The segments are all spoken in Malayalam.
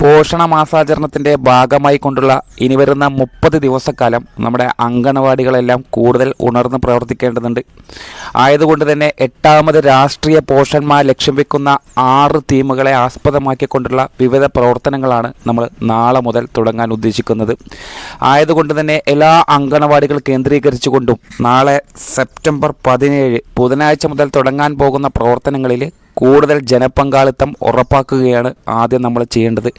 പോഷണ മാസാചരണത്തിന്റെ ഭാഗമായി കൊണ്ടുള്ള ഇനി വരുന്ന മുപ്പത് ദിവസക്കാലം നമ്മുടെ അങ്കണവാടികളെല്ലാം കൂടുതൽ ഉണർന്ന് പ്രവർത്തിക്കേണ്ടതുണ്ട്. ആയതുകൊണ്ട് തന്നെ എട്ടാമത് രാഷ്ട്രീയ പോഷന്മാർ ലക്ഷ്യം വെക്കുന്ന ആറ് തീമുകളെ ആസ്പദമാക്കിക്കൊണ്ടുള്ള വിവിധ പ്രവർത്തനങ്ങളാണ് നമ്മൾ നാളെ മുതൽ തുടങ്ങാൻ ഉദ്ദേശിക്കുന്നത്. ആയതുകൊണ്ട് തന്നെ എല്ലാ അങ്കണവാടികൾ കേന്ദ്രീകരിച്ചുകൊണ്ടും നാളെ സെപ്റ്റംബർ പതിനേഴ് ബുധനാഴ്ച മുതൽ തുടങ്ങാൻ പോകുന്ന പ്രവർത്തനങ്ങളിൽ കൂടുതൽ ജനപങ്കാളിത്തം ഉറപ്പാക്കുകയാണ് ആദ്യം നമ്മൾ ചെയ്യേണ്ടത്.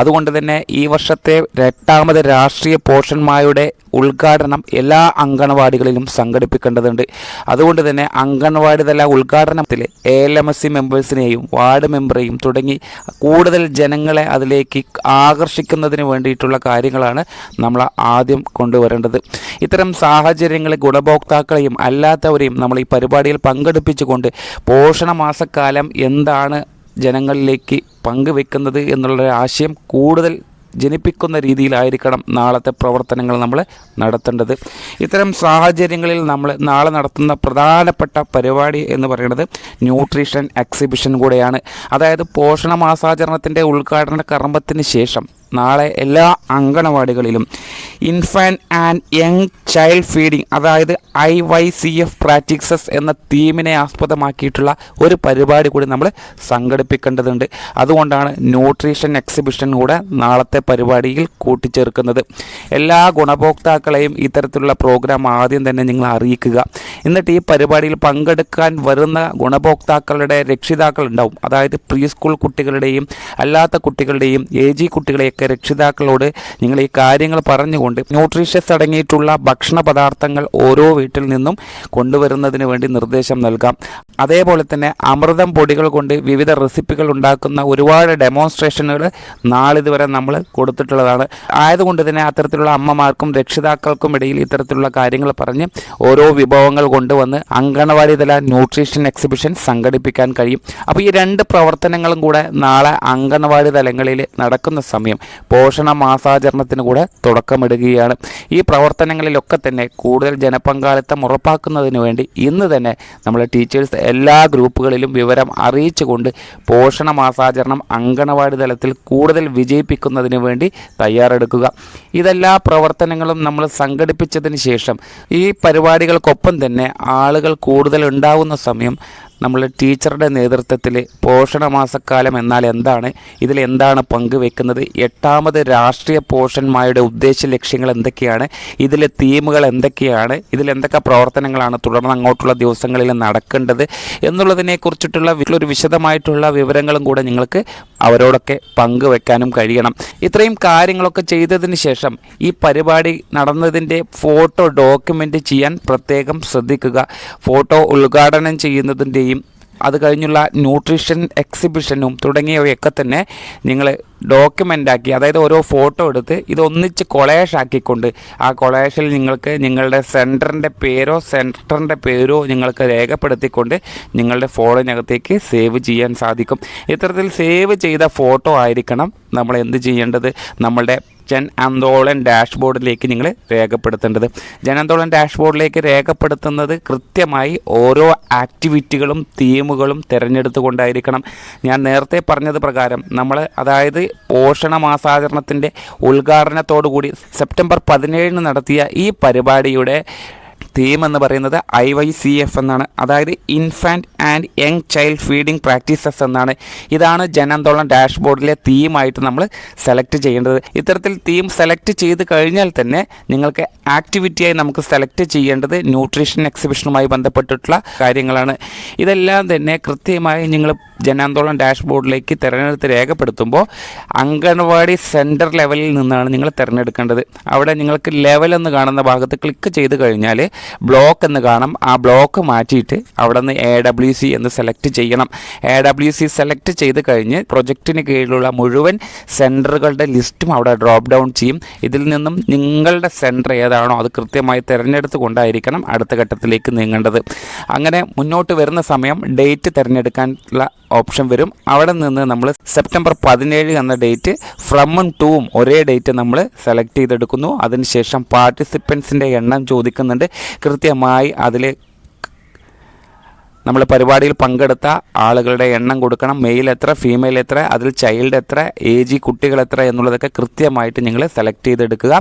അതുകൊണ്ട് തന്നെ ഈ വർഷത്തെ എട്ടാമത് രാഷ്ട്രീയ പോഷന്മാരുടെ ഉദ്ഘാടനം എല്ലാ അങ്കണവാടികളിലും സംഘടിപ്പിക്കേണ്ടതുണ്ട്. അതുകൊണ്ട് തന്നെ അങ്കണവാടി തല ഉദ്ഘാടനത്തിൽ A L M S C മെമ്പേഴ്സിനെയും ward മെമ്പറെയും തുടങ്ങി കൂടുതൽ ജനങ്ങളെ അതിലേക്ക് ആകർഷിക്കുന്നതിന് വേണ്ടിയിട്ടുള്ള കാര്യങ്ങളാണ് നമ്മൾ ആദ്യം കൊണ്ടുവരേണ്ടത്. ഇത്തരം സാഹചര്യങ്ങളിൽ ഗുണഭോക്താക്കളെയും അല്ലാത്തവരെയും നമ്മൾ ഈ പരിപാടിയിൽ പങ്കെടുപ്പിച്ചുകൊണ്ട് പോഷണ മാസക്കാലം എന്താണ് ജനങ്ങളിലേക്ക് പങ്കുവെക്കുന്നത് എന്നുള്ള ആശയം കൂടുതൽ ജനിപ്പിക്കുന്ന രീതിയിലായിരിക്കണം നാളത്തെ പ്രവർത്തനങ്ങൾ നമ്മൾ നടത്തേണ്ടത്. ഇത്തരം സാഹചര്യങ്ങളിൽ നമ്മൾ നാളെ നടത്തുന്ന പ്രധാനപ്പെട്ട പരിപാടി എന്ന് പറയുന്നത് ന്യൂട്രീഷൻ എക്സിബിഷൻ കൂടെയാണ്. അതായത് പോഷണ മാസാചരണത്തിന്റെ ഉദ്ഘാടന കർമ്മത്തിന് ശേഷം നാളെ എല്ലാ അങ്കണവാടികളിലും infant and young child feeding അതായത് I Y C F practices എന്ന തീമിനെ ആസ്പദമാക്കിയിട്ടുള്ള ഒരു പരിപാടി കൂടി നമ്മൾ സംഘടിപ്പിക്കേണ്ടതുണ്ട്. അതുകൊണ്ടാണ് ന്യൂട്രീഷൻ എക്സിബിഷൻ കൂടെ നാളത്തെ പരിപാടിയിൽ കൂട്ടിച്ചേർക്കുന്നത്. എല്ലാ ഗുണഭോക്താക്കളെയും ഇത്തരത്തിലുള്ള പ്രോഗ്രാം ആദ്യം തന്നെ നിങ്ങൾ അറിയിക്കുക. എന്നിട്ട് ഈ പരിപാടിയിൽ പങ്കെടുക്കാൻ വരുന്ന ഗുണഭോക്താക്കളുടെ രക്ഷിതാക്കൾ ഉണ്ടാവും. അതായത് പ്രീ സ്കൂൾ കുട്ടികളുടെയും അല്ലാത്ത കുട്ടികളുടെയും എ ജി കുട്ടികളെയൊക്കെ രക്ഷിതാക്കളോട് നിങ്ങൾ ഈ കാര്യങ്ങൾ പറഞ്ഞുകൊണ്ട് ന്യൂട്രീഷ്യസ് അടങ്ങിയിട്ടുള്ള ഭക്ഷണ പദാർത്ഥങ്ങൾ ഓരോ വീട്ടിൽ നിന്നും കൊണ്ടുവരുന്നതിന് വേണ്ടി നിർദ്ദേശം നൽകാം. അതേപോലെ തന്നെ അമൃതം പൊടികൾ കൊണ്ട് വിവിധ റെസിപ്പികൾ ഉണ്ടാക്കുന്ന ഒരുപാട് ഡെമോൺസ്ട്രേഷനുകൾ നാളിതുവരെ നമ്മൾ കൊടുത്തിട്ടുള്ളതാണ്. ആയതുകൊണ്ട് തന്നെ അത്തരത്തിലുള്ള അമ്മമാർക്കും രക്ഷിതാക്കൾക്കും ഇടയിൽ ഇത്തരത്തിലുള്ള കാര്യങ്ങൾ പറഞ്ഞ് ഓരോ വിഭവങ്ങൾ കൊണ്ടുവന്ന് അങ്കണവാടി തല ന്യൂട്രീഷൻ എക്സിബിഷൻ സംഘടിപ്പിക്കാൻ കഴിയും. അപ്പോൾ ഈ രണ്ട് പ്രവർത്തനങ്ങളും കൂടെ നാളെ അങ്കണവാടി തലങ്ങളിൽ നടക്കുന്ന സമയം പോഷണ മാസാചരണത്തിന് കൂടെ തുടക്കമിടുകയാണ്. ഈ പ്രവർത്തനങ്ങളിലൊക്കെ തന്നെ കൂടുതൽ ജനപങ്കാളിത്തം ഉറപ്പാക്കുന്നതിന് വേണ്ടി ഇന്ന് തന്നെ നമ്മളെ ടീച്ചേഴ്സ് എല്ലാ ഗ്രൂപ്പുകളിലും വിവരം അറിയിച്ചുകൊണ്ട് പോഷണ മാസാചരണം അങ്കണവാടി തലത്തിൽ കൂടുതൽ വിജയിപ്പിക്കുന്നതിന് വേണ്ടി തയ്യാറെടുക്കുക. ഇതെല്ലാ പ്രവർത്തനങ്ങളും നമ്മൾ സംഘടിപ്പിച്ചതിന് ശേഷം ഈ പരിപാടികൾക്കൊപ്പം തന്നെ ആളുകൾ കൂടുതൽ ഉണ്ടാവുന്ന സമയം നമ്മൾ ടീച്ചറുടെ നേതൃത്വത്തിൽ പോഷണ മാസക്കാലം എന്നാൽ എന്താണ്? ഇതിൽ എന്താണ് പങ്കുവെക്കുന്നത്? എട്ടാമത് രാഷ്ട്രീയ പോഷന്മാരുടെ ഉദ്ദേശ ലക്ഷ്യങ്ങൾ എന്തൊക്കെയാണ്? ഇതിലെ തീമുകൾ എന്തൊക്കെയാണ്? ഇതിൽ എന്തൊക്കെ പ്രവർത്തനങ്ങളാണ് തുടർന്ന് അങ്ങോട്ടുള്ള ദിവസങ്ങളിൽ നടക്കേണ്ടത്? എന്നുള്ളതിനെക്കുറിച്ചിട്ടുള്ള ഒരു വിശദമായിട്ടുള്ള വിവരങ്ങളും കൂടെ നിങ്ങൾക്ക് അവരോടൊക്കെ പങ്കുവെക്കാനും കഴിയണം. ഇത്രയും കാര്യങ്ങളൊക്കെ ചെയ്തതിന് ശേഷം ഈ പരിപാടി നടന്നതിന്റെ ഫോട്ടോ ഡോക്യുമെന്റ് ചെയ്യാൻ പ്രത്യേകം ശ്രദ്ധിക്കുക. ഫോട്ടോ ഉദ്ഘാടനം ചെയ്യുന്നതിന്റെയും അത് കഴിഞ്ഞുള്ള ന്യൂട്രീഷൻ എക്സിബിഷനും തുടങ്ങിയവയൊക്കെ തന്നെ നിങ്ങൾ ഡോക്യുമെന്റ് ആക്കി അതായത് ഓരോ ഫോട്ടോ എടുത്ത് ഇതൊന്നിച്ച് കൊളേഷാക്കിക്കൊണ്ട് ആ കൊളേഷിൽ നിങ്ങൾക്ക് നിങ്ങളുടെ സെന്ററിന്റെ പേരോ സെന്ററിന്റെ പേരോ നിങ്ങൾക്ക് രേഖപ്പെടുത്തിക്കൊണ്ട് നിങ്ങളുടെ ഫോണിനകത്തേക്ക് സേവ് ചെയ്യാൻ സാധിക്കും. ഇത്തരത്തിൽ സേവ് ചെയ്ത ഫോട്ടോ ആയിരിക്കണം നമ്മൾ എന്ത് ചെയ്യേണ്ടത്? നമ്മളുടെ ജൻ ആന്തോളൻ ഡാഷ്ബോർഡിലേക്ക് നിങ്ങൾ രേഖപ്പെടുത്തേണ്ടത്. ജൻ ആന്തോളൻ ഡാഷ്ബോർഡിലേക്ക് രേഖപ്പെടുത്തുന്നത് കൃത്യമായി ഓരോ ആക്ടിവിറ്റികളും തീമുകളും തിരഞ്ഞെടുത്തുകൊണ്ടായിരിക്കണം. ഞാൻ നേരത്തെ പറഞ്ഞത് പ്രകാരം നമ്മൾ അതായത് പോഷണ മാസാചരണത്തിന്റെ ഉദ്ഘാടനത്തോടുകൂടി സെപ്റ്റംബർ പതിനേഴിന് നടത്തിയ ഈ പരിപാടിയുടെ തീം എന്ന് പറയുന്നത് ഐ വൈ സി എഫ് എന്നാണ്. അതായത് infant and young child feeding practices എന്നാണ്. ഇതാണ് ജനാന്തോളം ഡാഷ്ബോർഡിലെ തീമായിട്ട് നമ്മൾ സെലക്ട് ചെയ്യേണ്ടത്. ഇത്തരത്തിൽ തീം സെലക്ട് ചെയ്ത് കഴിഞ്ഞാൽ തന്നെ നിങ്ങൾക്ക് ആക്ടിവിറ്റിയായി നമുക്ക് സെലക്ട് ചെയ്യേണ്ടത് ന്യൂട്രീഷൻ എക്സിബിഷനുമായി ബന്ധപ്പെട്ടിട്ടുള്ള കാര്യങ്ങളാണ്. ഇതെല്ലാം തന്നെ കൃത്യമായി നിങ്ങൾ ജനാന്തോളം ഡാഷ്ബോർഡിലേക്ക് തിരഞ്ഞെടുത്ത് രേഖപ്പെടുത്തുമ്പോൾ അംഗൻവാടി സെന്റർ ലെവലിൽ നിന്നാണ് നിങ്ങൾ തിരഞ്ഞെടുക്കേണ്ടത്. അവിടെ നിങ്ങൾക്ക് ലെവൽ എന്ന് കാണുന്ന ഭാഗത്ത് ക്ലിക്ക് ചെയ്ത് കഴിഞ്ഞാൽ ബ്ലോക്ക് എന്ന് കാണാം. ആ ബ്ലോക്ക് മാറ്റിയിട്ട് അവിടെ നിന്ന് എ ഡബ്ല്യു സി എന്ന് സെലക്ട് ചെയ്യണം. എ ഡബ്ല്യു സി സെലക്ട് ചെയ്ത് കഴിഞ്ഞ് പ്രൊജക്റ്റിന് കീഴിലുള്ള മുഴുവൻ സെന്ററുകളുടെ ലിസ്റ്റും അവിടെ ഡ്രോപ്പ് ഡൗൺ ചെയ്യും. ഇതിൽ നിന്നും നിങ്ങളുടെ സെന്റർ ഏതാണോ അത് കൃത്യമായി തിരഞ്ഞെടുത്ത് കൊണ്ടായിരിക്കണം അടുത്ത ഘട്ടത്തിലേക്ക് നീങ്ങേണ്ടത്. അങ്ങനെ മുന്നോട്ട് വരുന്ന സമയം ഡേറ്റ് തിരഞ്ഞെടുക്കാനുള്ള ഓപ്ഷൻ വരും. അവിടെ നിന്ന് നമ്മൾ സെപ്റ്റംബർ പതിനേഴ് എന്ന ഡേറ്റ് ഫ്രമും ടൂവും ഒരേ ഡേറ്റ് നമ്മൾ സെലക്ട് ചെയ്തെടുക്കുന്നു. അതിനുശേഷം പാർട്ടിസിപ്പൻസിന്റെ എണ്ണം ചോദിക്കുന്നുണ്ട്. കൃത്യമായി അതിൽ നമ്മൾ പരിപാടിയിൽ പങ്കെടുത്ത ആളുകളുടെ എണ്ണം കൊടുക്കണം. മെയിൽ എത്ര ഫീമെയിൽ എത്ര അതിൽ ചൈൽഡ് എത്ര ഏജ് കുട്ടികൾ എത്ര എന്നുള്ളതൊക്കെ കൃത്യമായിട്ട് നിങ്ങൾ സെലക്ട് ചെയ്തെടുക്കുക.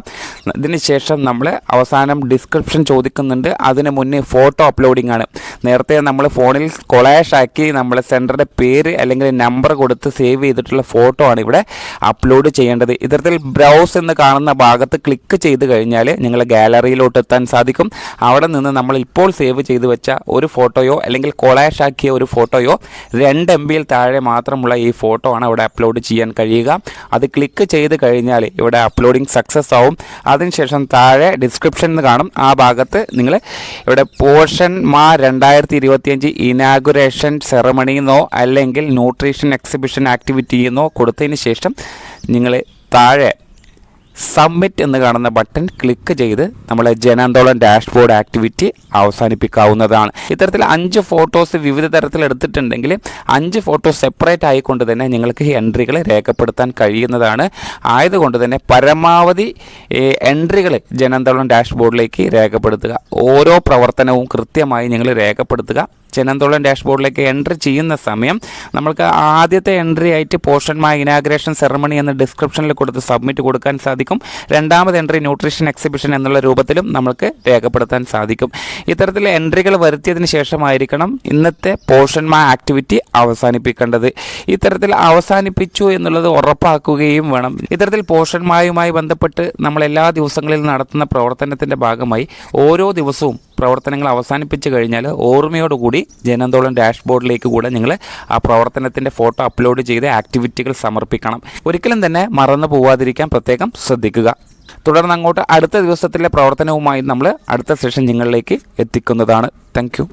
അതിനുശേഷം ശേഷം നമ്മൾ അവസാനം ഡിസ്ക്രിപ്ഷൻ ചോദിക്കുന്നുണ്ട്. അതിന് മുന്നേ ഫോട്ടോ അപ്ലോഡിംഗ് ആണ്. നേരത്തെ നമ്മൾ ഫോണിൽ കൊളാഷ് ആക്കി നമ്മൾ സെന്ററിന്റെ പേര് അല്ലെങ്കിൽ നമ്പർ കൊടുത്ത് സേവ് ചെയ്തിട്ടുള്ള ഫോട്ടോ ആണ് ഇവിടെ അപ്ലോഡ് ചെയ്യേണ്ടത്. ഇത്തരത്തിൽ ബ്രൗസ് എന്ന് കാണുന്ന ഭാഗത്ത് ക്ലിക്ക് ചെയ്ത് കഴിഞ്ഞാൽ നിങ്ങൾ ഗാലറിയിലോട്ട് എത്താൻ സാധിക്കും. അവിടെ നിന്ന് നമ്മൾ ഇപ്പോൾ സേവ് ചെയ്ത് വെച്ച ഒരു ഫോട്ടോയോ അല്ലെങ്കിൽ കൊളാഷ് ആക്കിയ ഒരു ഫോട്ടോയോ രണ്ട് എം ബിയിൽ താഴെ മാത്രമുള്ള ഈ ഫോട്ടോ ആണ് ഇവിടെ അപ്ലോഡ് ചെയ്യാൻ കഴിയുക. അത് ക്ലിക്ക് ചെയ്ത് കഴിഞ്ഞാൽ ഇവിടെ അപ്ലോഡിംഗ് സക്സസ് ആവും. അതിനുശേഷം താഴെ ഡിസ്ക്രിപ്ഷൻ എന്ന് കാണും. ആ ഭാഗത്ത് നിങ്ങൾ ഇവിടെ പോർഷൻ മാ രണ്ടായിരത്തി ഇരുപത്തിയഞ്ച് ഇനാഗുറേഷൻ സെറമണി എന്നോ അല്ലെങ്കിൽ ന്യൂട്രീഷൻ എക്സിബിഷൻ ആക്ടിവിറ്റി എന്നോ കൊടുത്തതിന് ശേഷം നിങ്ങൾ താഴെ സബ്മിറ്റ് എന്ന് കാണുന്ന ബട്ടൺ ക്ലിക്ക് ചെയ്ത് നമ്മളെ ജനാന്തോളം ഡാഷ്ബോർഡ് ആക്ടിവിറ്റി അവസാനിപ്പിക്കാവുന്നതാണ്. ഇത്തരത്തിൽ അഞ്ച് ഫോട്ടോസ് വിവിധ തരത്തിൽ എടുത്തിട്ടുണ്ടെങ്കിൽ അഞ്ച് ഫോട്ടോസ് സെപ്പറേറ്റ് ആയിക്കൊണ്ട് തന്നെ നിങ്ങൾക്ക് എൻട്രികൾ രേഖപ്പെടുത്താൻ കഴിയുന്നതാണ്. ആയതുകൊണ്ട് തന്നെ പരമാവധി എൻട്രികൾ ജനാന്തോളം ഡാഷ്ബോർഡിലേക്ക് രേഖപ്പെടുത്തുക. ഓരോ പ്രവർത്തനവും കൃത്യമായി നിങ്ങൾ രേഖപ്പെടുത്തുക. ജനന്തോളം ഡാഷ്ബോർഡിലേക്ക് എൻട്രി ചെയ്യുന്ന സമയം നമ്മൾക്ക് ആദ്യത്തെ എൻട്രി ആയിട്ട് പോർഷൻ മാ ഇനാഗ്രേഷൻ സെറമണി എന്ന ഡിസ്ക്രിപ്ഷനിൽ കൊടുത്ത് സബ്മിറ്റ് കൊടുക്കാൻ സാധിക്കും. രണ്ടാമത് എൻട്രി ന്യൂട്രീഷൻ എക്സിബിഷൻ എന്നുള്ള രൂപത്തിലും നമുക്ക് രേഖപ്പെടുത്താൻ സാധിക്കും. ഇത്തരത്തിൽ എൻട്രികൾ വരുത്തിയതിന് ശേഷമായിരിക്കണം ഇന്നത്തെ പോർഷൻ മാ ആക്ടിവിറ്റി അവസാനിപ്പിക്കേണ്ടത്. ഇത്തരത്തിൽ അവസാനിപ്പിച്ചു എന്നുള്ളത് ഉറപ്പാക്കുകയും വേണം. ഇത്തരത്തിൽ പോർഷൻ മായുമായി ബന്ധപ്പെട്ട് നമ്മൾ എല്ലാ ദിവസങ്ങളിലും നടത്തുന്ന പ്രവർത്തനത്തിന്റെ ഭാഗമായി ഓരോ ദിവസവും പ്രവർത്തനങ്ങൾ അവസാനിപ്പിച്ച് കഴിഞ്ഞാൽ ഓർമ്മയോടുകൂടി ജനന്തോളം ഡാഷ്ബോർഡിലേക്ക് കൂടെ നിങ്ങൾ ആ പ്രവർത്തനത്തിന്റെ ഫോട്ടോ അപ്ലോഡ് ചെയ്ത് ആക്ടിവിറ്റികൾ സമർപ്പിക്കണം. ഒരിക്കലും തന്നെ മറന്നു പോവാതിരിക്കാൻ പ്രത്യേകം ശ്രദ്ധിക്കുക. തുടർന്ന് അങ്ങോട്ട് അടുത്ത ദിവസത്തിലെ പ്രവർത്തനവുമായി നമ്മൾ അടുത്ത സെഷൻ നിങ്ങളിലേക്ക് എത്തിക്കുന്നതാണ്. താങ്ക്